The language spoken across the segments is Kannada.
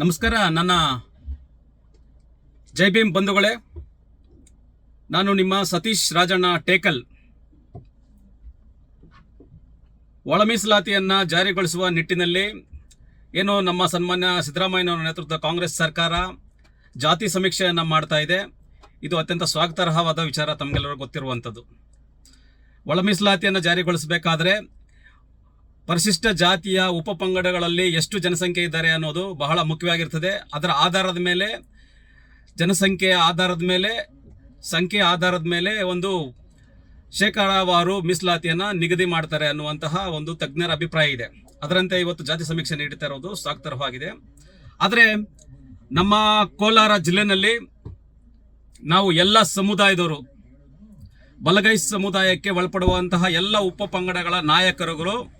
ನಮಸ್ಕಾರ, ನನ್ನ ಜೈ ಭೀಮ್ ಬಂಧುಗಳೇ. ನಾನು ನಿಮ್ಮ ಸತೀಶ್ ರಾಜಣ್ಣ ಟೇಕಲ್. ಒಳ ಮೀಸಲಾತಿಯನ್ನು ಜಾರಿಗೊಳಿಸುವ ನಿಟ್ಟಿನಲ್ಲಿ ಏನು ನಮ್ಮ ಸನ್ಮಾನ್ಯ ಸಿದ್ದರಾಮಯ್ಯನವರ ನೇತೃತ್ವದ ಕಾಂಗ್ರೆಸ್ ಸರ್ಕಾರ ಜಾತಿ ಸಮೀಕ್ಷೆಯನ್ನು ಮಾಡ್ತಾ ಇದೆ. ಇದು ಅತ್ಯಂತ ಸ್ವಾಗತಾರ್ಹವಾದ ವಿಚಾರ ತಮಗೆಲ್ಲರಿಗೂ ಗೊತ್ತಿರುವಂಥದ್ದು. ಒಳ ಮೀಸಲಾತಿಯನ್ನು ಜಾರಿಗೊಳಿಸಬೇಕಾದ್ರೆ ಪರಿಶಿಷ್ಟ ಜಾತಿಯ ಉಪಪಂಗಡಗಳಲ್ಲಿ ಎಷ್ಟು ಜನಸಂಖ್ಯೆ ಇದ್ದಾರೆ ಅನ್ನೋದು ಬಹಳ ಮುಖ್ಯವಾಗಿರ್ತದೆ. ಅದರ ಆಧಾರದ ಮೇಲೆ, ಜನಸಂಖ್ಯೆಯ ಆಧಾರದ ಮೇಲೆ ಸಂಖ್ಯೆ ಆಧಾರದ ಮೇಲೆ ಒಂದು ಶೇಕಡಾವಾರು ಮೀಸಲಾತಿಯನ್ನು ನಿಗದಿ ಮಾಡ್ತಾರೆ ಅನ್ನುವಂತಹ ಒಂದು ತಜ್ಞರ ಅಭಿಪ್ರಾಯ ಇದೆ. ಅದರಂತೆ ಇವತ್ತು ಜಾತಿ ಸಮೀಕ್ಷೆ ನೀಡುತ್ತಾ ಇರೋದು ಸಾಕ್ತರವಾಗಿದೆ. ಆದರೆ ನಮ್ಮ ಕೋಲಾರ ಜಿಲ್ಲೆನಲ್ಲಿ ನಾವು ಎಲ್ಲ ಸಮುದಾಯದವರು, ಬಲಗೈ ಸಮುದಾಯಕ್ಕೆ ಒಳಪಡುವಂತಹ ಎಲ್ಲ ಉಪಪಂಗಡಗಳ ನಾಯಕರುಗಳು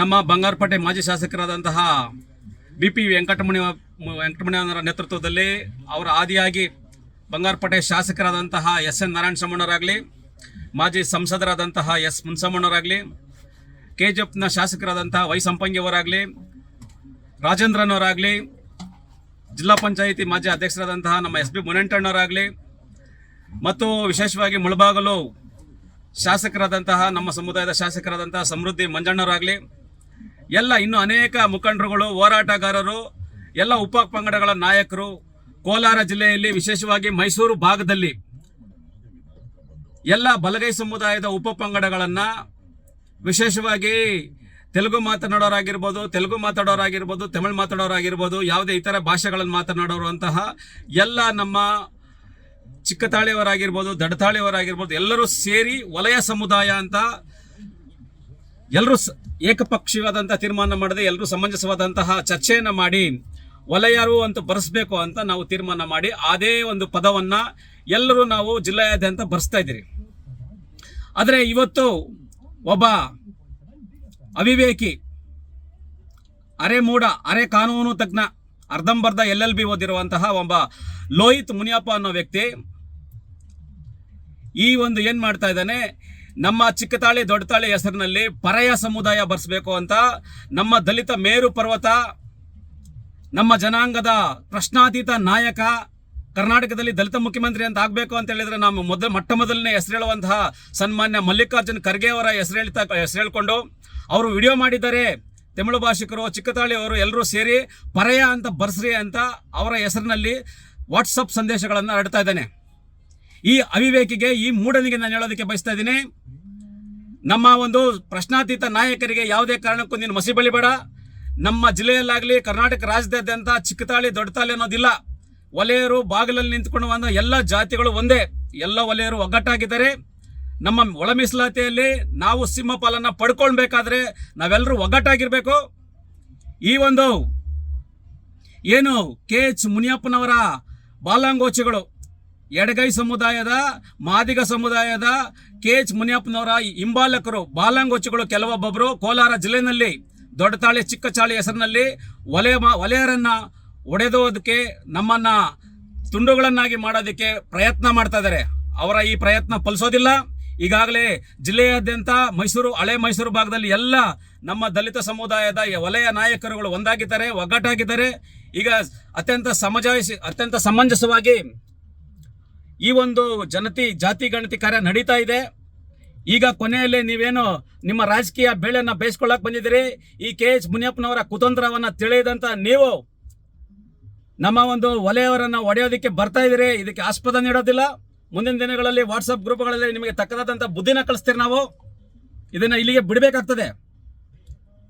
ನಮ್ಮ ಬಂಗಾರಪೇಟೆ ಮಾಜಿ ಶಾಸಕರಾದಂತಹ ಬಿ ಪಿ ವೆಂಕಟಮಣಿ ವೆಂಕಟಮಣಿಯವರ ನೇತೃತ್ವದಲ್ಲಿ ಅವರ ಆದಿಯಾಗಿ ಬಂಗಾರಪೇಟೆ ಶಾಸಕರಾದಂತಹ ಎಸ್ ಎನ್ ನಾರಾಯಣ ಸಮಣ್ಣರಾಗಲಿ, ಮಾಜಿ ಸಂಸದರಾದಂತಹ ಎಸ್ ಮುನ್ಸಮ್ಮಣ್ಣವರಾಗಲಿ ಕೆ ಜಿ ಎಫ್ನ ಶಾಸಕರಾದಂತಹ ವೈ ಸಂಪಂಗಿಯವರಾಗಲಿ ರಾಜೇಂದ್ರನವರಾಗಲಿ, ಜಿಲ್ಲಾ ಪಂಚಾಯಿತಿ ಮಾಜಿ ಅಧ್ಯಕ್ಷರಾದಂತಹ ನಮ್ಮ ಎಸ್ ಬಿ ಮುನೆಂಟಣ್ಣವರಾಗಲಿ ಮತ್ತು ವಿಶೇಷವಾಗಿ ಮುಳಬಾಗಲು ಶಾಸಕರಾದಂತಹ ನಮ್ಮ ಸಮುದಾಯದ ಶಾಸಕರಾದಂತಹ ಸಮೃದ್ಧಿ ಮಂಜಣ್ಣವರಾಗಲಿ ಎಲ್ಲ ಇನ್ನು ಅನೇಕ ಮುಖಂಡರುಗಳು, ಹೋರಾಟಗಾರರು, ಎಲ್ಲ ಉಪ ಪಂಗಡಗಳ ನಾಯಕರು, ಕೋಲಾರ ಜಿಲ್ಲೆಯಲ್ಲಿ ವಿಶೇಷವಾಗಿ ಮೈಸೂರು ಭಾಗದಲ್ಲಿ ಎಲ್ಲ ಬಲಗೈ ಸಮುದಾಯದ ಉಪ ಪಂಗಡಗಳನ್ನು ವಿಶೇಷವಾಗಿ ತೆಲುಗು ಮಾತನಾಡೋರಾಗಿರ್ಬೋದು, ತೆಲುಗು ಮಾತಾಡೋರಾಗಿರ್ಬೋದು ತಮಿಳು ಮಾತಾಡೋರಾಗಿರ್ಬೋದು ಯಾವುದೇ ಇತರ ಭಾಷೆಗಳನ್ನು ಮಾತನಾಡೋರು ಅಂತಹ ಎಲ್ಲ ನಮ್ಮ ಚಿಕ್ಕತಾಳಿಯವರಾಗಿರ್ಬೋದು, ದಡತಾಳಿಯವರಾಗಿರ್ಬೋದು, ಎಲ್ಲರೂ ಸೇರಿ ವಲಯ ಸಮುದಾಯ ಅಂತ ಎಲ್ಲರೂ ಏಕಪಕ್ಷೀಯವಾದಂಥ ತೀರ್ಮಾನ ಮಾಡದೆ ಎಲ್ಲರೂ ಸಮಂಜಸವಾದಂತಹ ಚರ್ಚೆಯನ್ನು ಮಾಡಿ ವಲಯರು ಅಂತ ಬರೆಸ್ಬೇಕು ಅಂತ ನಾವು ತೀರ್ಮಾನ ಮಾಡಿ ಅದೇ ಒಂದು ಪದವನ್ನು ಎಲ್ಲರೂ ನಾವು ಜಿಲ್ಲೆಯಾದ್ಯಂತ ಬರೆಸ್ತಾ ಇದ್ದೀರಿ. ಆದರೆ ಇವತ್ತು ಒಬ್ಬ ಅವಿವೇಕಿ ಅರೆ ಮೂಡ ಅರೆ ಕಾನೂನು ತಜ್ಞ, ಅರ್ಧಂಬರ್ಧ ಎಲ್ ಎಲ್ ಬಿ ಓದಿರುವಂತಹ ಒಬ್ಬ ಲೋಹಿತ್ ಮುನಿಯಪ್ಪ ಅನ್ನೋ ವ್ಯಕ್ತಿ ಈ ಒಂದು ಏನು ಮಾಡ್ತಾ ಇದ್ದಾನೆ ನಮ್ಮ ಚಿಕ್ಕತಾಳಿ, ದೊಡ್ಡತಾಳೆ ಹೆಸರಿನಲ್ಲಿ ಪರಯ ಸಮುದಾಯ ಬರ್ಸ್ಬೇಕು ಅಂತ ನಮ್ಮ ದಲಿತ ಮೇರು ಪರ್ವತ, ನಮ್ಮ ಜನಾಂಗದ ಪ್ರಶ್ನಾತೀತ ನಾಯಕ, ಕರ್ನಾಟಕದಲ್ಲಿ ದಲಿತ ಮುಖ್ಯಮಂತ್ರಿ ಅಂತ ಆಗಬೇಕು ಅಂತ ಹೇಳಿದ್ರೆ ನಾವು ಮೊದಲ ಮೊಟ್ಟ ಮೊದಲನೇ ಹೆಸರೇಳುವಂತಹ ಸನ್ಮಾನ್ಯ ಮಲ್ಲಿಕಾರ್ಜುನ್ ಖರ್ಗೆ ಅವರ ಹೆಸರು ಹೇಳ್ತಾ, ಹೆಸರು ಹೇಳ್ಕೊಂಡು ಅವರು ವಿಡಿಯೋ ಮಾಡಿದ್ದಾರೆ. ತಮಿಳು ಭಾಷಿಕರು, ಚಿಕ್ಕತಾಳಿ ಅವರು ಎಲ್ಲರೂ ಸೇರಿ ಪರಯ ಅಂತ ಬರ್ಸ್ರಿ ಅಂತ ಅವರ ಹೆಸರಿನಲ್ಲಿ ವಾಟ್ಸಪ್ ಸಂದೇಶಗಳನ್ನು ಹರಡ್ತಾ ಇದ್ದಾನೆ. ಈ ಅವಿವೇಕಿಗೆ, ಈ ಮೂಢನಿಗೆ ನಾನು ಹೇಳೋದಕ್ಕೆ ಬಯಸ್ತಾ ಇದ್ದೀನಿ. ನಮ್ಮ ಒಂದು ಪ್ರಶ್ನಾತೀತ ನಾಯಕರಿಗೆ ಯಾವುದೇ ಕಾರಣಕ್ಕೂ ನೀನು ಮಸಿ ಬಳಿಬೇಡ ನಮ್ಮ ಜಿಲ್ಲೆಯಲ್ಲಾಗಲಿ ಕರ್ನಾಟಕ ರಾಜ್ಯದಾದ್ಯಂತ ಚಿಕ್ಕತಾಳಿ, ದೊಡ್ಡತಾಳಿ ಅನ್ನೋದಿಲ್ಲ. ಒಲೆಯರು ಬಾಗಿಲಲ್ಲಿ ನಿಂತ್ಕೊಂಡು ಬಂದ ಎಲ್ಲ ಜಾತಿಗಳು ಒಂದೇ. ಎಲ್ಲ ಒಲೆಯರು ಒಗ್ಗಟ್ಟಾಗಿದ್ದಾರೆ. ನಮ್ಮ ಒಳ ಮೀಸಲಾತಿಯಲ್ಲಿ ನಾವು ಸಿಂಹಪಾಲನ್ನ ಪಡ್ಕೊಳ್ಬೇಕಾದ್ರೆ ನಾವೆಲ್ಲರೂ ಒಗ್ಗಟ್ಟಾಗಿರ್ಬೇಕು. ಈ ಒಂದು, ಏನು ಕೆ ಎಚ್ ಮುನಿಯಪ್ಪನವರ ಬಾಲಾಂಗೋಚಿಗಳು ಎಡಗೈ ಸಮುದಾಯದ, ಮಾದಿಗ ಸಮುದಾಯದ ಕೆ ಎಚ್ ಮುನಿಯಪ್ಪನವರ ಹಿಂಬಾಲಕರು ಬಾಲಾಂಗೋಚಿಗಳು ಕೆಲವೊಬ್ಬೊಬ್ಬರು ಕೋಲಾರ ಜಿಲ್ಲೆಯಲ್ಲಿ ದೊಡ್ಡತಾಳಿ, ಚಿಕ್ಕಚಾಳಿ ಹೆಸರಿನಲ್ಲಿ ವಲಯ ವಲಯರನ್ನ ಒಡೆದೋದಕ್ಕೆ, ನಮ್ಮನ್ನ ತುಂಡುಗಳನ್ನಾಗಿ ಮಾಡೋದಕ್ಕೆ ಪ್ರಯತ್ನ ಮಾಡ್ತಾ ಇದ್ದಾರೆ. ಅವರ ಈ ಪ್ರಯತ್ನ ಫಲಿಸೋದಿಲ್ಲ. ಈಗಾಗಲೇ ಜಿಲ್ಲೆಯಾದ್ಯಂತ ಮೈಸೂರು, ಹಳೆ ಮೈಸೂರು ಭಾಗದಲ್ಲಿ ಎಲ್ಲ ನಮ್ಮ ದಲಿತ ಸಮುದಾಯದ ವಲಯ ನಾಯಕರುಗಳು ಒಂದಾಗಿದ್ದಾರೆ, ಒಗ್ಗಟ್ಟಾಗಿದ್ದಾರೆ. ಈಗ ಅತ್ಯಂತ ಸಮಜಾಯಿಸಿ, ಅತ್ಯಂತ ಸಮಂಜಸವಾಗಿ ಈ ಒಂದು ಜನತಿ, ಜಾತಿ, ಗಣತಿ ಕಾರ್ಯ ನಡೀತಾ ಇದೆ. ಈಗ ಕೊನೆಯಲ್ಲಿ ನೀವೇನು ನಿಮ್ಮ ರಾಜಕೀಯ ಬೆಳೆಯನ್ನು ಬೇಯಿಸ್ಕೊಳ್ಳೋಕೆ ಬಂದಿದ್ದೀರಿ? ಈ ಕೆ ಎಚ್ ಮುನಿಯಪ್ಪನವರ ಕುತಂತ್ರವನ್ನ ತಿಳಿಯದಂತ ನೀವು ನಮ್ಮ ಒಂದು ವಲಯವರನ್ನ ಒಡೆಯೋದಕ್ಕೆ ಬರ್ತಾ ಇದ್ದೀರಿ. ಇದಕ್ಕೆ ಆಸ್ಪದ ನೀಡೋದಿಲ್ಲ. ಮುಂದಿನ ದಿನಗಳಲ್ಲಿ ವಾಟ್ಸಪ್ ಗ್ರೂಪ್ಗಳಲ್ಲಿ ನಿಮಗೆ ತಕ್ಕದಾದಂಥ ಬುದ್ಧಿನ ಕಳಿಸ್ತೀರಿ ನಾವು. ಇದನ್ನ ಇಲ್ಲಿಗೆ ಬಿಡಬೇಕಾಗ್ತದೆ.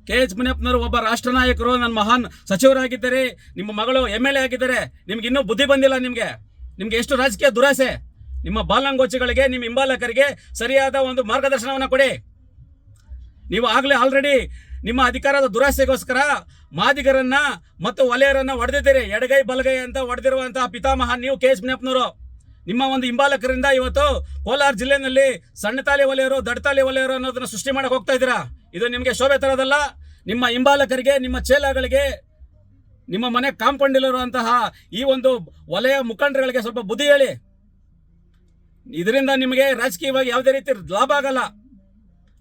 ಕೆ ಎಚ್ ಮುನಿಯಪ್ಪನವರು ಒಬ್ಬ ರಾಷ್ಟ್ರ ನಾಯಕರು, ನನ್ನ ಮಹಾನ್ ಸಚಿವರಾಗಿದ್ದಾರೆ. ನಿಮ್ಮ ಮಗಳು ಎಂ ಎಲ್ ಎ ಆಗಿದ್ದಾರೆ. ನಿಮ್ಗೆ ಇನ್ನೂ ಬುದ್ಧಿ ಬಂದಿಲ್ಲ ನಿಮಗೆ. ನಿಮ್ಗೆ ಎಷ್ಟು ರಾಜಕೀಯ ದುರಾಸೆ? ನಿಮ್ಮ ಬಾಲಾಂಗೋಚಿಗಳಿಗೆ, ನಿಮ್ಮ ಹಿಂಬಾಲಕರಿಗೆ ಸರಿಯಾದ ಒಂದು ಮಾರ್ಗದರ್ಶನವನ್ನು ಕೊಡಿ. ನೀವು ಆಗಲೇ ಆಲ್ರೆಡಿ ನಿಮ್ಮ ಅಧಿಕಾರದ ದುರಾಸೆಗೋಸ್ಕರ ಮಾದಿಗರನ್ನ ಮತ್ತು ವಲಯರನ್ನ ಹೊಡೆದಿದ್ದೀರಿ ಎಡಗೈ, ಬಲಗೈ ಅಂತ ಹೊಡೆದಿರುವಂತಹ ಪಿತಾಮಹ ನೀವು ಕೆ ಎಸ್ ಮಿನಪ್ಪನವರು ನಿಮ್ಮ ಒಂದು ಹಿಂಬಾಲಕರಿಂದ ಇವತ್ತು ಕೋಲಾರ ಜಿಲ್ಲೆಯಲ್ಲಿ ಸಣ್ಣ ತಾಲೆ ವಲಯರು ದಡ್ತಾಲೆ ವಲಯರು ಅನ್ನೋದನ್ನ ಸೃಷ್ಟಿ ಮಾಡಕ್ಕೆ ಹೋಗ್ತಾ ಇದ್ದೀರಾ? ಇದು ನಿಮಗೆ ಶೋಭೆ ತರೋದಲ್ಲ. ನಿಮ್ಮ ಹಿಂಬಾಲಕರಿಗೆ, ನಿಮ್ಮ ಚೇಲಾಗಳಿಗೆ ನಿಮ್ಮ ಮನೆ ಕಾಂಪೌಂಡಲ್ಲಿರುವಂತಹ ಈ ಒಂದು ವಲಯ ಮುಖಂಡರುಗಳಿಗೆ ಸ್ವಲ್ಪ ಬುದ್ಧಿ ಹೇಳಿ. ಇದರಿಂದ ನಿಮಗೆ ರಾಜಕೀಯವಾಗಿ ಯಾವುದೇ ರೀತಿ ಲಾಭ ಆಗಲ್ಲ.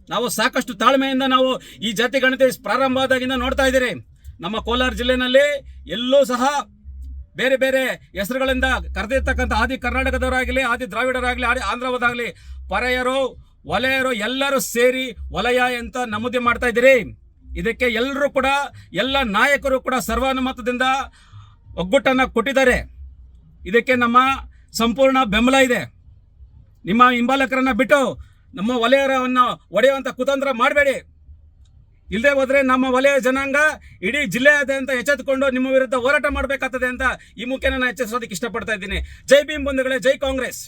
ನಾವು ಸಾಕಷ್ಟು ತಾಳ್ಮೆಯಿಂದ ನಾವು ಈ ಜಾತಿ ಗಣತಿ ಪ್ರಾರಂಭ ಆದಾಗಿಂದ ನೋಡ್ತಾ ಇದ್ದೀರಿ. ನಮ್ಮ ಕೋಲಾರ ಜಿಲ್ಲೆಯಲ್ಲಿ ಎಲ್ಲೂ ಸಹ ಬೇರೆ ಬೇರೆ ಹೆಸರುಗಳಿಂದ ಕರೆದಿರ್ತಕ್ಕಂಥ ಆದಿ ಕರ್ನಾಟಕದವರಾಗಲಿ, ಆದಿ ದ್ರಾವಿಡರಾಗಲಿ, ಆದಿ ಆಂಧ್ರವದಾಗಲಿ, ಪರೆಯರು ವಲಯರು ಎಲ್ಲರೂ ಸೇರಿ ವಲಯ ಅಂತ ನಮೂದಿ ಮಾಡ್ತಾ ಇದ್ದೀರಿ. ಇದಕ್ಕೆ ಎಲ್ಲರೂ ಕೂಡ, ಎಲ್ಲ ನಾಯಕರು ಕೂಡ ಸರ್ವಾನುಮತದಿಂದ ಒಗ್ಗಟ್ಟನ್ನು ಕೊಟ್ಟಿದ್ದಾರೆ. ಇದಕ್ಕೆ ನಮ್ಮ ಸಂಪೂರ್ಣ ಬೆಂಬಲ ಇದೆ. ನಿಮ್ಮ ಹಿಂಬಾಲಕರನ್ನು ಬಿಟ್ಟು ನಮ್ಮ ವಲಯರವನ್ನು ಒಡೆಯುವಂಥ ಕುತಂತ್ರ ಮಾಡಬೇಡಿ. ಇಲ್ಲದೆ ಹೋದರೆ ನಮ್ಮ ವಲಯ ಜನಾಂಗ ಇಡೀ ಜಿಲ್ಲೆಯಾದ್ಯಂತ ಎಚ್ಚೆತ್ತುಕೊಂಡು ನಿಮ್ಮ ವಿರುದ್ಧ ಹೋರಾಟ ಮಾಡಬೇಕಾಗ್ತದೆ ಅಂತ ಈ ಮುಖ್ಯ ನಾನು ಎಚ್ಚರಿಸೋದಕ್ಕೆ ಇಷ್ಟಪಡ್ತಾ ಇದ್ದೀನಿ. ಜೈ ಭೀಮ್ ಬಂಧುಗಳೇ, ಜೈ ಕಾಂಗ್ರೆಸ್.